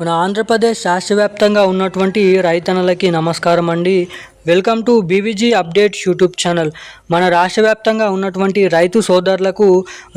మన ఆంధ్రప్రదేశ్ రాష్ట్ర వ్యాప్తంగా ఉన్నటువంటి రైతన్నలకి నమస్కారం అండి welcome to BVG update YouTube channel. మన రాష్ట్ర వ్యాప్తంగా ఉన్నటువంటి రైతు సోదరులకు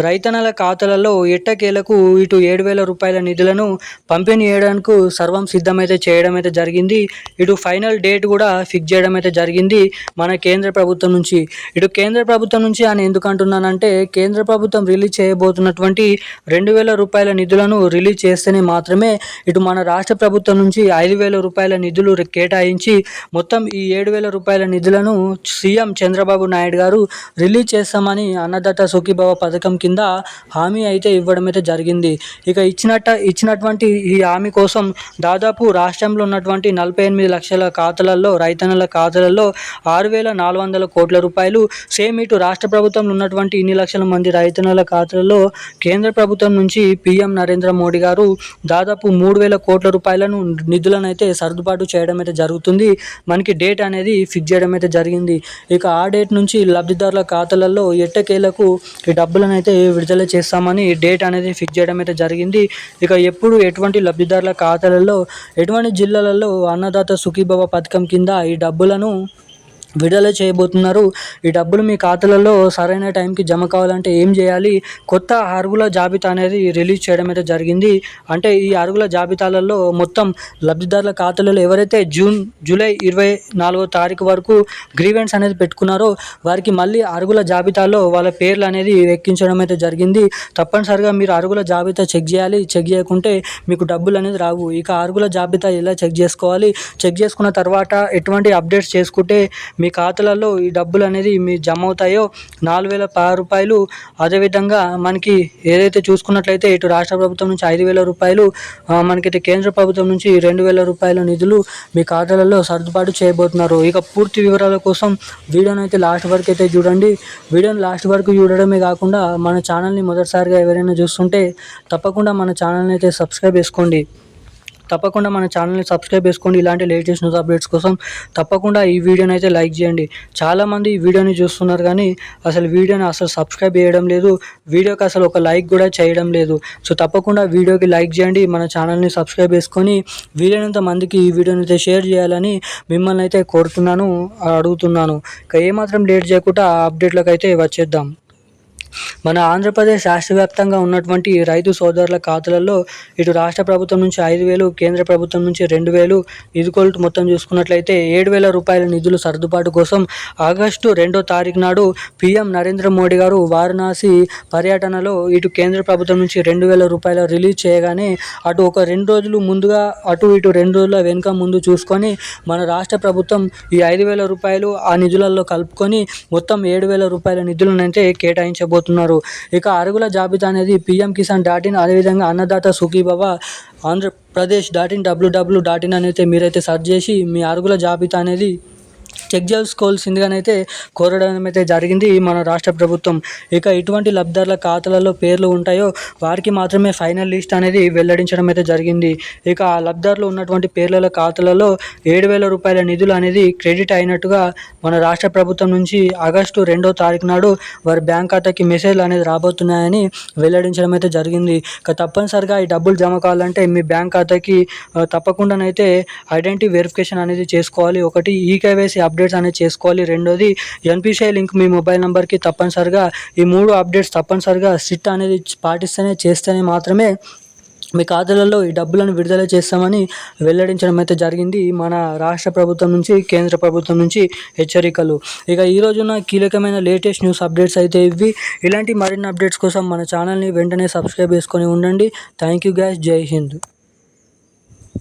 రైతన్నల ఖాతాలలో ఎట్టకేలకు ఇటు ఏడు వేల రూపాయల నిధులను పంపిణీ చేయడానికి సర్వం సిద్ధమైతే చేయడం అయితే జరిగింది. ఇటు ఫైనల్ డేట్ కూడా ఫిక్స్ చేయడం అయితే జరిగింది మన కేంద్ర ప్రభుత్వం నుంచి. ఇటు కేంద్ర ప్రభుత్వం నుంచి అని ఎందుకు అంటున్నానంటే కేంద్ర ప్రభుత్వం రిలీజ్ చేయబోతున్నటువంటి రెండు వేల రూపాయల నిధులను రిలీజ్ చేస్తేనే మాత్రమే ఇటు మన రాష్ట్ర ప్రభుత్వం నుంచి ఐదు వేల రూపాయల నిధులు కేటాయించి మొత్తం ఈ ఏడు వేల రూపాయల నిధులను సీఎం చంద్రబాబు నాయుడు గారు రిలీజ్ చేస్తామని అన్నదాత సుఖీభవ పథకం కింద హామీ అయితే ఇవ్వడం అయితే జరిగింది. ఇక ఇచ్చినట్ట ఇచ్చినటువంటి ఈ హామీ కోసం దాదాపు రాష్ట్రంలో ఉన్నటువంటి నలభై ఎనిమిది లక్షల ఖాతాలలో రైతన్నల ఖాతాలలో ఆరు వేల నాలుగు వందల కోట్ల రూపాయలు సేమ్ ఇటు రాష్ట్ర ప్రభుత్వంలో ఉన్నటువంటి ఇన్ని లక్షల మంది రైతన్నల ఖాతాలలో కేంద్ర ప్రభుత్వం నుంచి పీఎం నరేంద్ర మోడీ గారు దాదాపు మూడు వేల కోట్ల రూపాయలను నిధులను అయితే సర్దుబాటు చేయడం అయితే జరుగుతుంది. మనకి డేట్ అనేది ఫిక్స్ చేయడం అయితే జరిగింది. ఇక ఆ డేట్ నుంచి లబ్ధిదారుల ఖాతాలలో ఎట్టకేలకు ఈ డబ్బులను అయితే విడుదల చేస్తామని డేట్ అనేది ఫిక్స్ చేయడం అయితే జరిగింది. ఇక ఎప్పుడు ఎటువంటి లబ్ధిదారుల ఖాతాలలో ఎటువంటి జిల్లాలలో అన్నదాత సుఖీభవ పథకం కింద ఈ డబ్బులను విడుదల చేయబోతున్నారు. ఈ డబ్బులు మీ ఖాతాలలో సరైన టైంకి జమ కావాలంటే ఏం చేయాలి? కొత్త అరుగుల జాబితా అనేది రిలీజ్ చేయడం అయితే జరిగింది. అంటే ఈ అరుగుల జాబితాలలో మొత్తం లబ్ధిదారుల ఖాతాలలో ఎవరైతే జూన్ జూలై ఇరవై నాలుగో తారీఖు వరకు గ్రీవెన్స్ అనేది పెట్టుకున్నారో వారికి మళ్ళీ అరుగుల జాబితాలో వాళ్ళ పేర్లు అనేది ఎక్కించడం అయితే జరిగింది. తప్పనిసరిగా మీరు అరుగుల జాబితా చెక్ చేయాలి. చెక్ చేయకుంటే మీకు డబ్బులు అనేది రావు. ఇక అరుగుల జాబితా ఎలా చెక్ చేసుకోవాలి? చెక్ చేసుకున్న తర్వాత ఎటువంటి అప్డేట్స్ చేసుకుంటే మీ ఖాతాలలో ఈ డబ్బులు అనేది మీ జమ అవుతాయో నాలుగు వేల పది రూపాయలు. అదేవిధంగా మనకి ఏదైతే చూసుకున్నట్లయితే ఇటు రాష్ట్ర ప్రభుత్వం నుంచి ఐదు వేల రూపాయలు మనకైతే కేంద్ర ప్రభుత్వం నుంచి రెండు వేల రూపాయల నిధులు మీ ఖాతాలలో సర్దుబాటు చేయబోతున్నారు. ఇక పూర్తి వివరాల కోసం వీడియోని అయితే లాస్ట్ వరకు అయితే చూడండి. వీడియోని లాస్ట్ వరకు చూడడమే కాకుండా మన ఛానల్ని మొదటిసారిగా ఎవరైనా చూస్తుంటే తప్పకుండా మన ఛానల్ని అయితే సబ్స్క్రైబ్ చేసుకోండి. తప్పకుండా మన ఛానల్ని సబ్స్క్రైబ్ చేసుకోండి. ఇలాంటి లేటెస్ట్ న్యూస్ అప్డేట్స్ కోసం తప్పకుండా ఈ వీడియోని అయితే లైక్ చేయండి. చాలామంది ఈ వీడియోని చూస్తున్నారు కానీ అసలు వీడియోని అసలు సబ్స్క్రైబ్ చేయడం లేదు. వీడియోకి అసలు ఒక లైక్ కూడా చేయడం లేదు. సో తప్పకుండా వీడియోకి లైక్ చేయండి. మన ఛానల్ని సబ్స్క్రైబ్ చేసుకొని వీలైనంత మందికి ఈ వీడియోని అయితే షేర్ చేయాలని మిమ్మల్ని అయితే కోరుతున్నాను అడుగుతున్నాను. ఇక ఏమాత్రం లేట్ చేయకుండా ఆ అప్డేట్లకు అయితే వచ్చేద్దాం. మన ఆంధ్రప్రదేశ్ రాష్ట్ర వ్యాప్తంగా ఉన్నటువంటి రైతు సోదరుల ఖాతాలలో ఇటు రాష్ట్ర ప్రభుత్వం నుంచి ఐదు వేలు కేంద్ర ప్రభుత్వం నుంచి రెండు వేలు ఇదికొల్ట్ మొత్తం చూసుకున్నట్లయితే ఏడు వేల రూపాయల నిధులు సర్దుబాటు కోసం ఆగస్టు రెండో తారీఖు నాడు పీఎం నరేంద్ర మోడీ గారు వారణాసి పర్యటనలో ఇటు కేంద్ర ప్రభుత్వం నుంచి రెండు వేల రూపాయలు రిలీజ్ చేయగానే అటు ఒక రెండు రోజులు ముందుగా అటు ఇటు రెండు రోజుల వెనుక ముందు చూసుకొని మన రాష్ట్ర ప్రభుత్వం ఈ ఐదు వేల రూపాయలు ఆ నిధులలో కలుపుకొని మొత్తం ఏడు వేల రూపాయల నిధులనైతే కేటాయించబోతుంది కేటాయించబోతున్నారు ఇక అరుగుల జాబితా అనేది పిఎం కిసాన్ డాట్ ఇన్ అదేవిధంగా Annadata Sukhibhava Andhra Pradesh dot in WWW dot in అనేది మీరైతే సెర్చ్ చేసి మీ అరుగుల జాబితా అనేది చెక్ చేసుకోవాల్సిందిగానైతే కోరడం అయితే జరిగింది. మన రాష్ట్ర ప్రభుత్వం. ఇక ఎటువంటి లబ్ధిదారుల ఖాతాలలో పేర్లు ఉంటాయో వారికి మాత్రమే ఫైనల్ లిస్ట్ అనేది వెల్లడించడం అయితే జరిగింది. ఇక ఆ లబ్ధిదారులు ఉన్నటువంటి పేర్ల ఖాతాలలో ఏడు వేల రూపాయల నిధులు అనేది క్రెడిట్ అయినట్టుగా మన రాష్ట్ర ప్రభుత్వం నుంచి ఆగస్టు రెండో తారీఖు నాడు వారి బ్యాంక్ ఖాతాకి మెసేజ్లు అనేది రాబోతున్నాయని వెల్లడించడం అయితే జరిగింది. ఇక తప్పనిసరిగా ఈ డబ్బులు జమ కావాలంటే మీ బ్యాంక్ ఖాతాకి తప్పకుండానైతే ఐడెంటిటీ వెరిఫికేషన్ అనేది చేసుకోవాలి. ఒకటి ఈకేవైసీ అప్డేట్స్ అనేది చేసుకోవాలి. రెండోది ఎన్పిసిఐ లింక్ మీ మొబైల్ నెంబర్కి తప్పనిసరిగా ఈ మూడు అప్డేట్స్ తప్పనిసరిగా సిట్ అనేది పాటిస్తేనే చేస్తేనే మాత్రమే మీ ఖాతాలలో ఈ డబ్బులను విడుదల చేస్తామని వెల్లడించడం అయితే జరిగింది మన రాష్ట్ర ప్రభుత్వం నుంచి కేంద్ర ప్రభుత్వం నుంచి హెచ్చరికలు. ఇక ఈ రోజున కీలకమైన లేటెస్ట్ న్యూస్ అప్డేట్స్ అయితే ఇవి. ఇలాంటి మరిన్ని అప్డేట్స్ కోసం మన ఛానల్ని వెంటనే సబ్స్క్రైబ్ చేసుకొని ఉండండి. Thank you guys. Jai Hind.